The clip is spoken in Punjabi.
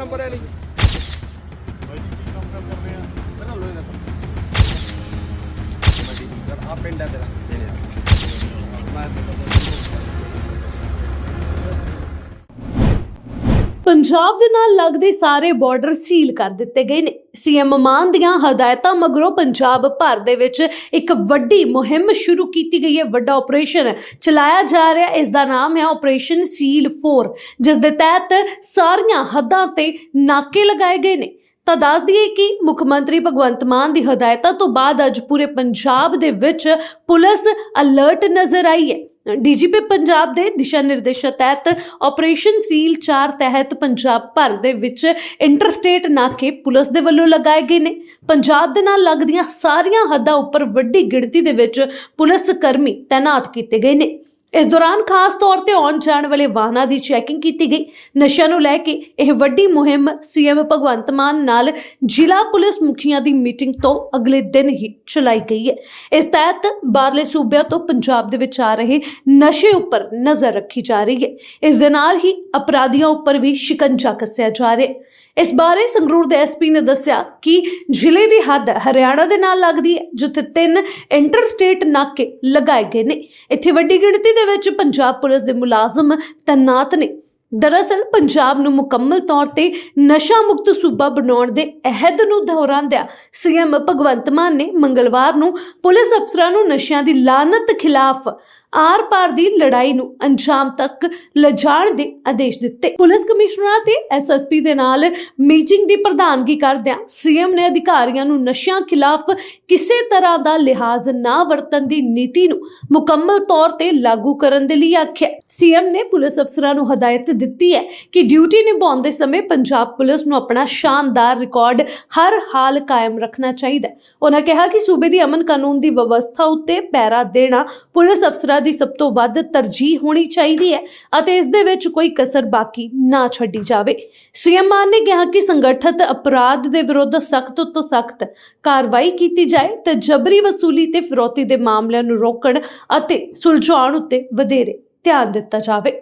ਨੰਬਰ ਹੈ ਨਹੀਂ। ਬਾਈ ਜੀ ਕੀ ਕੰਮ ਕਾਰ ਕਰਦੇ ਆ? ਮੇਰਾ ਲੋਏ ਦਾ ਕੰਮ ਆ ਪਿੰਡ ਹੈ ਤੇਰਾ। ਪੰਜਾਬ ਦੇ ਨਾਲ ਲੱਗਦੇ ਸਾਰੇ ਬਾਰਡਰ ਸੀਲ ਕਰ ਦਿੱਤੇ ਗਏ ਨੇ। ਸੀਐਮ ਮਾਨ ਦੀਆਂ ਹਦਾਇਤਾਂ ਮਗਰੋਂ ਪੰਜਾਬ ਭਰ ਦੇ ਵਿੱਚ ਇੱਕ ਵੱਡੀ ਮੁਹਿੰਮ ਸ਼ੁਰੂ ਕੀਤੀ ਗਈ ਹੈ। ਵੱਡਾ ਆਪਰੇਸ਼ਨ ਚਲਾਇਆ ਜਾ ਰਿਹਾ ਇਸ ਦਾ ਨਾਮ ਹੈ ਆਪਰੇਸ਼ਨ ਸੀਲ 4 ਜਿਸ ਦੇ ਤਹਿਤ ਸਾਰੀਆਂ ਹੱਦਾਂ ਤੇ ਨਾਕੇ ਲਗਾਏ ਗਏ ਨੇ। ਤਾਂ ਦੱਸ ਦਈਏ ਕਿ ਮੁੱਖ ਮੰਤਰੀ ਭਗਵੰਤ ਮਾਨ ਦੀ ਹਦਾਇਤਾਂ ਤੋਂ ਬਾਅਦ ਅੱਜ ਪੂਰੇ ਪੰਜਾਬ ਦੇ ਵਿੱਚ ਪੁਲਿਸ ਅਲਰਟ ਨਜ਼ਰ ਆਈ ਹੈ। ਡੀਜੀਪੀ ਪੰਜਾਬ ਦੇ ਦਿਸ਼ਾ ਨਿਰਦੇਸ਼ਾਂ ਤਹਿਤ ਆਪਰੇਸ਼ਨ ਸੀਲ 4 ਤਹਿਤ ਪੰਜਾਬ ਭਰ ਦੇ ਵਿੱਚ ਇੰਟਰਸਟੇਟ ਨਾਕੇ ਪੁਲਿਸ ਦੇ ਵੱਲੋਂ ਲਗਾਏ ਗਏ ਨੇ। ਪੰਜਾਬ ਦੇ ਨਾਲ ਲੱਗਦੀਆਂ ਸਾਰੀਆਂ ਹੱਦਾਂ ਉੱਪਰ ਵੱਡੀ ਗਿਣਤੀ ਦੇ ਵਿੱਚ ਪੁਲਿਸ ਕਰਮੀ ਤਾਇਨਾਤ ਕੀਤੇ ਗਏ ਨੇ। ਇਸ ਦੌਰਾਨ ਖਾਸ ਤੌਰ ਤੇ ਆਉਣ ਜਾਣ ਵਾਲੇ ਵਾਹਨਾਂ ਦੀ ਚੈਕਿੰਗ ਕੀਤੀ ਗਈ। ਨਸ਼ਿਆਂ ਨੂੰ ਲੈ ਕੇ ਇਹ ਵੱਡੀ ਮੁਹਿੰਮ ਸੀਐਮ ਭਗਵੰਤ ਮਾਨ ਨਾਲ ਜ਼ਿਲ੍ਹਾ ਪੁਲਿਸ ਮੁਖੀਆਂ ਦੀ ਮੀਟਿੰਗ ਤੋਂ ਅਗਲੇ ਦਿਨ ਹੀ ਚਲਾਈ ਗਈ ਹੈ। ਇਸ ਤਹਿਤ ਬਾਹਰਲੇ ਸੂਬਿਆਂ ਤੋਂ ਪੰਜਾਬ ਦੇ ਵਿੱਚ ਆ ਰਹੇ ਨਸ਼ੇ ਉੱਪਰ ਨਜ਼ਰ ਰੱਖੀ ਜਾ ਰਹੀ ਹੈ। ਇਸ ਦੇ ਨਾਲ ਹੀ ਅਪਰਾਧੀਆਂ ਉੱਪਰ ਵੀ ਸ਼ਿਕੰਜਾ ਕੱਸਿਆ ਜਾ ਰਿਹਾ ਹੈ। ਇਸ ਬਾਰੇ ਸੰਗਰੂਰ ਦੇ ਐਸਪੀ ਨੇ ਦੱਸਿਆ ਕਿ ਜ਼ਿਲ੍ਹੇ ਦੀ ਹੱਦ ਹਰਿਆਣਾ ਦੇ ਨਾਲ ਲੱਗਦੀ ਹੈ, ਜਿੱਥੇ ਤਿੰਨ ਇੰਟਰਸਟੇਟ ਨਾਕੇ ਲਗਾਏ ਗਏ ਨੇ। ਇੱਥੇ ਵੱਡੀ ਗਿਣਤੀ ਦੇ ਵਿੱਚ ਪੰਜਾਬ ਪੁਲਿਸ ਦੇ ਮੁਲਾਜ਼ਮ ਤੈਨਾਤ ਨੇ। ਦਰਅਸਲ, ਪੰਜਾਬ ਨੂੰ ਮੁਕੰਮਲ ਤੌਰ ਤੇ ਨਸ਼ਾ ਮੁਕਤ ਸੂਬਾ ਬਣਾਉਣ ਦੇ ਅਹਿਦ ਨੂੰ ਦੁਹਰਾਉਂਦਿਆਂ ਸੀਐਮ ਭਗਵੰਤ ਮਾਨ ਨੇ ਮੰਗਲਵਾਰ ਨੂੰ ਪੁਲਿਸ ਅਫਸਰਾਂ ਨੂੰ ਨਸ਼ਿਆਂ ਦੀ ਲਾਨਤ ਖਿਲਾਫ ਆਰ-ਪਾਰ ਦੀ ਲੜਾਈ ਨੂੰ ਅੰਜਾਮ ਤੱਕ ਲਿਜਾਣ ਦੇ ਆਦੇਸ਼ ਦਿੱਤੇ। ਪੁਲਿਸ ਕਮਿਸ਼ਨਰਾਂ ਤੇ ਐਸਐਸਪੀ ਦੇ ਨਾਲ ਮੀਟਿੰਗ ਦੀ ਪ੍ਰਧਾਨਗੀ ਕਰਦਿਆਂ ਸੀਐਮ ਨੇ ਅਧਿਕਾਰੀਆਂ ਨੂੰ ਨਸ਼ਿਆਂ ਖਿਲਾਫ ਕਿਸੇ ਤਰ੍ਹਾਂ ਦਾ ਲਿਹਾਜ਼ ਨਾ ਵਰਤਣ ਦੀ ਨੀਤੀ ਨੂੰ ਮੁਕੰਮਲ ਤੌਰ ਤੇ ਲਾਗੂ ਕਰਨ ਦੇ ਲਈ ਆਖਿਆ। ਸੀਐਮ ਨੇ ਪੁਲਿਸ ਅਫਸਰਾਂ ਨੂੰ ਹਦਾਇਤ ਦਿੱਤੀ ਹੈ ਕਿ ਡਿਊਟੀ ਨਿਭਾਉਂਦੇ ਸਮੇਂ ਪੰਜਾਬ ਪੁਲਿਸ ਨੂੰ ਆਪਣਾ ਸ਼ਾਨਦਾਰ ਰਿਕਾਰਡ ਹਰ ਹਾਲ ਕਾਇਮ ਰੱਖਣਾ ਚਾਹੀਦਾ ਹੈ। ਉਹਨਾਂ ਕਿਹਾ ਕਿ ਸੂਬੇ ਦੀ ਅਮਨ ਕਾਨੂੰਨ ਦੀ ਵਿਵਸਥਾ ਉੱਤੇ ਪੈਰਾ ਦੇਣਾ ਪੁਲਿਸ ਅਫਸਰਾਂ ਦੀ ਸਭ ਤੋਂ ਵੱਧ ਤਰਜੀਹ ਹੋਣੀ ਚਾਹੀਦੀ ਹੈ ਅਤੇ ਇਸ ਦੇ ਵਿੱਚ ਕੋਈ ਕਸਰ ਬਾਕੀ ਨਾ ਛੱਡੀ ਜਾਵੇ। ਸੀਐਮ ਮਾਨ ਨੇ ਕਿਹਾ ਕਿ ਸੰਗਠਿਤ ਅਪਰਾਧ ਦੇ ਵਿਰੁੱਧ ਸਖਤ ਤੋਂ ਸਖਤ ਕਾਰਵਾਈ ਕੀਤੀ ਜਾਏ ਤੇ ਜਬਰੀ ਵਸੂਲੀ ਤੇ ਫਿਰੌਤੀ ਦੇ ਮਾਮਲਿਆਂ ਨੂੰ ਰੋਕਣ ਅਤੇ ਸੁਲਝਾਉਣ ਉੱਤੇ ਵਧੇਰੇ ਧਿਆਨ ਦਿੱਤਾ ਜਾਵੇ।